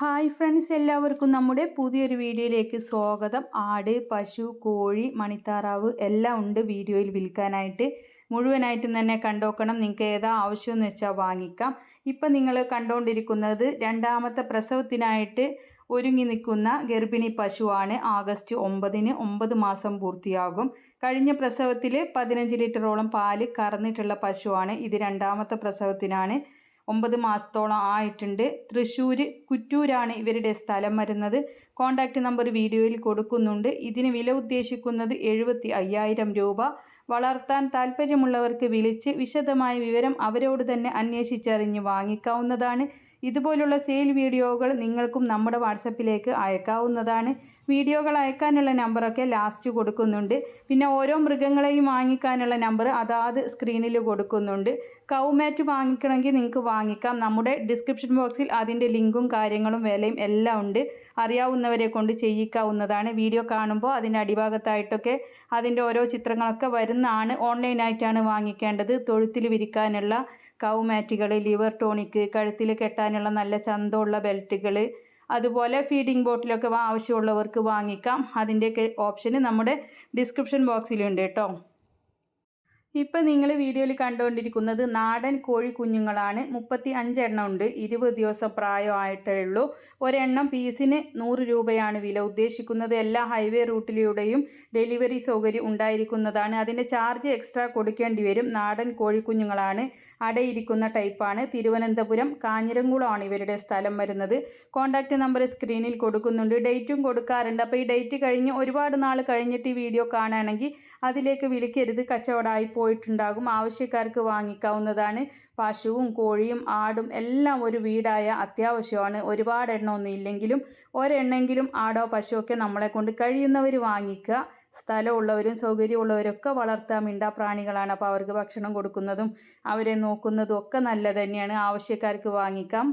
Hi friends എല്ലാവർക്കും നമ്മുടെ പുതിയൊരു വീഡിയോയിലേക്ക് സ്വാഗതം. ആട് പശു കോഴി മണിത്താറാവ് എല്ലാം ഉണ്ട് വീഡിയോയിൽ വിൽക്കാനായിട്ട്. മുഴുവനായിട്ടും തന്നെ കണ്ടോക്കണം. നിങ്ങൾക്ക് ഏതാ ആവശ്യമെന്ന് വെച്ചാൽ വാങ്ങിക്കാം. ഇപ്പം നിങ്ങൾ കണ്ടുകൊണ്ടിരിക്കുന്നത് രണ്ടാമത്തെ പ്രസവത്തിനായിട്ട് ഒരുങ്ങി നിൽക്കുന്ന ഗർഭിണി പശുവാണ്. ആഗസ്റ്റ് ഒമ്പതിന് ഒമ്പത് മാസം പൂർത്തിയാകും. കഴിഞ്ഞ പ്രസവത്തിൽ പതിനഞ്ച് ലിറ്ററോളം പാൽ കറന്നിട്ടുള്ള പശുവാണ്. ഇത് രണ്ടാമത്തെ പ്രസവത്തിനാണ്. ഒമ്പത് മാസത്തോളം ആയിട്ടുണ്ട്. തൃശ്ശൂർ കുറ്റൂരാണ് ഇവരുടെ സ്ഥലം വരുന്നത്. കോൺടാക്റ്റ് നമ്പർ വീഡിയോയിൽ കൊടുക്കുന്നുണ്ട്. ഇതിന് വില ഉദ്ദേശിക്കുന്നത് എഴുപത്തി അയ്യായിരം രൂപ. വളർത്താൻ താല്പര്യമുള്ളവർക്ക് വിളിച്ച് വിശദമായ വിവരം അവരോട് തന്നെ അന്വേഷിച്ചറിഞ്ഞ് വാങ്ങിക്കാവുന്നതാണ്. ഇതുപോലുള്ള സെയിൽ വീഡിയോകൾ നിങ്ങൾക്കും നമ്മുടെ വാട്സപ്പിലേക്ക് അയക്കാവുന്നതാണ്. വീഡിയോകൾ അയക്കാനുള്ള നമ്പറൊക്കെ ലാസ്റ്റ് കൊടുക്കുന്നുണ്ട്. പിന്നെ ഓരോ മൃഗങ്ങളെയും വാങ്ങിക്കാനുള്ള നമ്പർ അതാത് സ്ക്രീനിൽ കൊടുക്കുന്നുണ്ട്. കൗമാറ്റ് വാങ്ങിക്കണമെങ്കിൽ നിങ്ങൾക്ക് വാങ്ങിക്കാം. നമ്മുടെ ഡിസ്ക്രിപ്ഷൻ ബോക്സിൽ അതിന്റെ ലിങ്കും കാര്യങ്ങളും വിലയും എല്ലാം ഉണ്ട്. അറിയാവുന്നവരെ കൊണ്ട് ചെയ്യിക്കാവുന്നതാണ്. വീഡിയോ കാണുമ്പോൾ അതിന്റെ അടിഭാഗത്തായിട്ടൊക്കെ അതിന്റെ ഓരോ ചിത്രങ്ങളൊക്കെ വരുന്നതാണ്. ഓൺലൈനായിട്ടാണ് വാങ്ങിക്കേണ്ടത്. തൊഴുത്തിൽ വിരിക്കാനുള്ള കൗമാറ്റുകൾ ലിവർ ടോണിക്ക് കഴുത്തിൽ കെട്ടാനുള്ള നല്ല ചന്തമുള്ള ബെൽറ്റുകൾ അതുപോലെ ഫീഡിംഗ് ബോട്ടിലൊക്കെ ആവശ്യമുള്ളവർക്ക് വാങ്ങിക്കാം. അതിന്റെയൊക്കെ ഓപ്ഷന് നമ്മുടെ ഡിസ്ക്രിപ്ഷൻ ബോക്സിലുണ്ട് കേട്ടോ. ഇപ്പം നിങ്ങൾ വീഡിയോയിൽ കണ്ടുകൊണ്ടിരിക്കുന്നത് നാടൻ കോഴി കുഞ്ഞുങ്ങളാണ്. മുപ്പത്തി അഞ്ചെണ്ണം ഉണ്ട് ഇരുപത് ദിവസം പ്രായമായിട്ടേ ഉള്ളൂ. ഒരെണ്ണം പീസിന് നൂറ് രൂപയാണ് വില ഉദ്ദേശിക്കുന്നത്. എല്ലാ ഹൈവേ റൂട്ടിലൂടെയും ഡെലിവറി സൗകര്യം ഉണ്ടായിരിക്കുന്നതാണ്. അതിന്റെ ചാർജ് എക്സ്ട്രാ കൊടുക്കേണ്ടി വരും. നാടൻ കോഴി കുഞ്ഞുങ്ങളാണ് അടയിരിക്കുന്ന ടൈപ്പാണ്. തിരുവനന്തപുരം കാഞ്ഞിരംകുളമാണ് ഇവരുടെ സ്ഥലം വരുന്നത്. കോൺടാക്റ്റ് നമ്പർ സ്ക്രീനിൽ കൊടുക്കുന്നുണ്ട്. ഡേറ്റും കൊടുക്കാറുണ്ട്. അപ്പോൾ ഈ ഡേറ്റ് കഴിഞ്ഞ് ഒരുപാട് നാൾ കഴിഞ്ഞിട്ട് ഈ വീഡിയോ കാണുകയാണെങ്കിൽ അതിലേക്ക് വിളിക്കരുത്. കച്ചവടമായി പോയിട്ടുണ്ടാകും. ആവശ്യക്കാർക്ക് വാങ്ങിക്കാവുന്നതാണ്. പശുവും കോഴിയും ആടും എല്ലാം ഒരു വീടായ അത്യാവശ്യമാണ്. ഒരുപാട് എണ്ണമൊന്നും ഇല്ലെങ്കിലും ഒരെണ്ണെങ്കിലും ആടോ പശുവോ ഒക്കെ നമ്മളെ കൊണ്ട് കഴിയുന്നവർ വാങ്ങിക്കുക. സ്ഥലമുള്ളവരും സൗകര്യമുള്ളവരൊക്കെ വളർത്താൻ മിണ്ടാ പ്രാണികളാണ് അപ്പോൾ അവർക്ക് ഭക്ഷണം കൊടുക്കുന്നതും അവരെ നോക്കുന്നതും ഒക്കെ നല്ലത് തന്നെയാണ്. ആവശ്യക്കാർക്ക് വാങ്ങിക്കാം.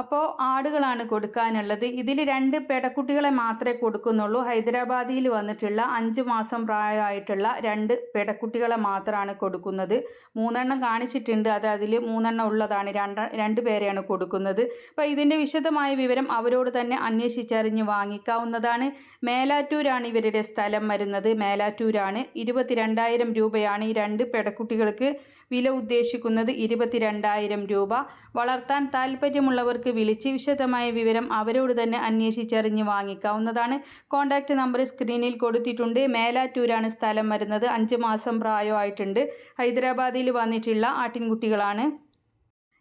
അപ്പോൾ ആടുകളാണ് കൊടുക്കാനുള്ളത്. ഇതിൽ രണ്ട് പെടക്കുട്ടികളെ മാത്രമേ കൊടുക്കുന്നുള്ളൂ. ഹൈദരാബാദിൽ വന്നിട്ടുള്ള അഞ്ച് മാസം പ്രായമായിട്ടുള്ള രണ്ട് പെടക്കുട്ടികളെ മാത്രമാണ് കൊടുക്കുന്നത്. മൂന്നെണ്ണം കാണിച്ചിട്ടുണ്ട്. അത് അതിൽ മൂന്നെണ്ണം ഉള്ളതാണ്. രണ്ട് രണ്ട് പേരെയാണ് കൊടുക്കുന്നത്. അപ്പോൾ ഇതിന്റെ വിശദമായ വിവരം അവരോട് തന്നെ അന്വേഷിച്ചറിഞ്ഞ് വാങ്ങിക്കാവുന്നതാണ്. മേലാറ്റൂരാണ് ഇവരുടെ സ്ഥലം വരുന്നത്. മേലാറ്റൂരാണ്. ഇരുപത്തിരണ്ടായിരം രൂപയാണ് ഈ രണ്ട് പെടക്കുട്ടികൾക്ക് വില ഉദ്ദേശിക്കുന്നത് ഇരുപത്തിരണ്ടായിരം രൂപ. വളർത്താൻ താല്പര്യമുള്ളവർക്ക് വിളിച്ച് വിശദമായ വിവരം അവരോട് തന്നെ അന്വേഷിച്ചറിഞ്ഞ് വാങ്ങിക്കാവുന്നതാണ്. കോൺടാക്റ്റ് നമ്പർ സ്ക്രീനിൽ കൊടുത്തിട്ടുണ്ട്. മേലാറ്റൂരാണ് സ്ഥലം വരുന്നത്. അഞ്ച് മാസം പ്രായമായിട്ടുണ്ട്. ഹൈദരാബാദിൽ വന്നിട്ടുള്ള ആട്ടിൻകുട്ടികളാണ്.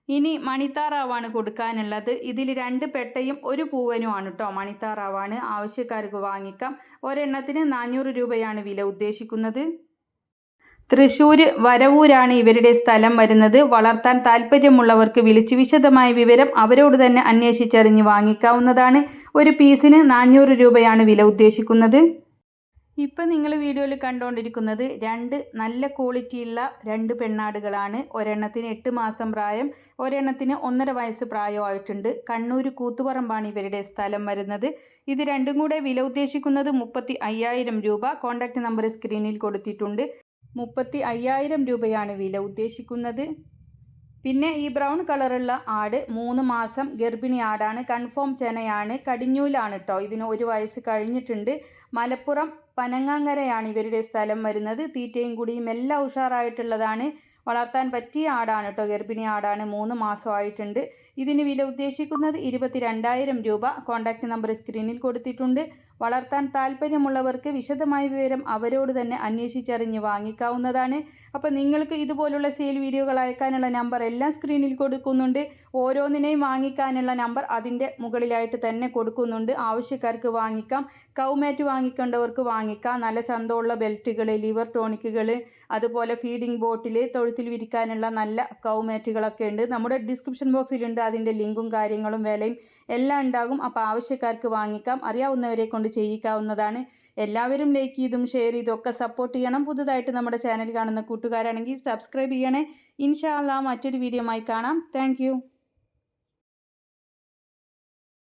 ഇനി മണിത്താറാവാണ് കൊടുക്കാനുള്ളത്. ഇതിൽ രണ്ട് പെട്ടയും ഒരു പൂവനുമാണ് കേട്ടോ മണിത്താറാവാണ് ആവശ്യക്കാർക്ക് വാങ്ങിക്കാം. ഒരെണ്ണത്തിന് നാനൂറ് രൂപയാണ് വില ഉദ്ദേശിക്കുന്നത്. തൃശ്ശൂർ വരവൂരാണ് ഇവരുടെ സ്ഥലം വരുന്നത്. വളർത്താൻ താല്പര്യമുള്ളവർക്ക് വിളിച്ച് വിശദമായ വിവരം അവരോട് തന്നെ അന്വേഷിച്ചറിഞ്ഞ് വാങ്ങിക്കാവുന്നതാണ്. ഒരു പീസിന് നാനൂറ് രൂപയാണ് വില ഉദ്ദേശിക്കുന്നത്. ഇപ്പം നിങ്ങൾ വീഡിയോയിൽ കണ്ടുകൊണ്ടിരിക്കുന്നത് രണ്ട് നല്ല ക്വാളിറ്റിയുള്ള രണ്ട് പെണ്ണാടുകളാണ്. ഒരെണ്ണത്തിന് എട്ട് മാസം പ്രായം ഒരെണ്ണത്തിന് ഒന്നര വയസ്സ് പ്രായമായിട്ടുണ്ട്. കണ്ണൂർ കൂത്തുപറമ്പാണ് ഇവരുടെ സ്ഥലം വരുന്നത്. ഇത് രണ്ടും കൂടെ വില ഉദ്ദേശിക്കുന്നത് മുപ്പത്തി അയ്യായിരം രൂപ. കോൺടാക്റ്റ് നമ്പർ സ്ക്രീനിൽ കൊടുത്തിട്ടുണ്ട്. മുപ്പത്തി അയ്യായിരം രൂപയാണ് വില ഉദ്ദേശിക്കുന്നത്. പിന്നെ ഈ ബ്രൗൺ കളറുള്ള ആട് മൂന്ന് മാസം ഗർഭിണി ആടാണ്. കൺഫേം ചെനയാണ്. കടിഞ്ഞൂലാണ് കേട്ടോ ഇതിന് ഒരു വയസ്സ് കഴിഞ്ഞിട്ടുണ്ട്. മലപ്പുറം പനങ്ങാങ്ങരയാണ് ഇവരുടെ സ്ഥലം വരുന്നത്. തീറ്റയും കുടിയും എല്ലാം ഉഷാറായിട്ടുള്ളതാണ്. വളർത്താൻ പറ്റിയ ആടാണ് കേട്ടോ ഗർഭിണി ആടാണ് മൂന്ന് മാസമായിട്ടുണ്ട് ഇതിന് വില ഉദ്ദേശിക്കുന്നത് ഇരുപത്തി രണ്ടായിരം രൂപ. കോൺടാക്റ്റ് നമ്പർ സ്ക്രീനിൽ കൊടുത്തിട്ടുണ്ട്. വളർത്താൻ താല്പര്യമുള്ളവർക്ക് വിശദമായ വിവരം അവരോട് തന്നെ അന്വേഷിച്ചറിഞ്ഞ് വാങ്ങിക്കാവുന്നതാണ്. അപ്പോൾ നിങ്ങൾക്ക് ഇതുപോലുള്ള സെയിൽ വീഡിയോകൾ അയക്കാനുള്ള നമ്പർ എല്ലാം സ്ക്രീനിൽ കൊടുക്കുന്നുണ്ട്. ഓരോന്നിനെയും വാങ്ങിക്കാനുള്ള നമ്പർ അതിന്റെ മുകളിലായിട്ട് തന്നെ കൊടുക്കുന്നുണ്ട്. ആവശ്യക്കാർക്ക് വാങ്ങിക്കാം. കൗമാറ്റ് വാങ്ങിക്കേണ്ടവർക്ക് വാങ്ങിക്കാം. നല്ല ചന്തമുള്ള ബെൽറ്റുകൾ ലിവർ ടോണിക്കുകൾ അതുപോലെ ഫീഡിംഗ് ബോട്ടിൽ തൊഴുത്തിൽ വിരിക്കാനുള്ള നല്ല കൗമാറ്റുകളൊക്കെ ഉണ്ട്. നമ്മുടെ ഡിസ്ക്രിപ്ഷൻ ബോക്സിലുണ്ട് അതിന്റെ ലിങ്കും കാര്യങ്ങളും വിലയും എല്ലാം ഉണ്ടാകും. അപ്പോൾ ആവശ്യക്കാർക്ക് വാങ്ങിക്കാം. അറിയാവുന്നവരെ കൊണ്ട് ചെയ്യിക്കാവുന്നതാണ്. എല്ലാവരും ലൈക്ക് ചെയ്തും ഷെയർ ചെയ്തും ഒക്കെ സപ്പോർട്ട് ചെയ്യണം. പുതുതായിട്ട് നമ്മുടെ ചാനൽ കാണുന്ന കൂട്ടുകാരാണെങ്കിൽ സബ്സ്ക്രൈബ് ചെയ്യണേ. ഇൻഷാല്ല മറ്റൊരു വീഡിയോ ആയി കാണാം. താങ്ക്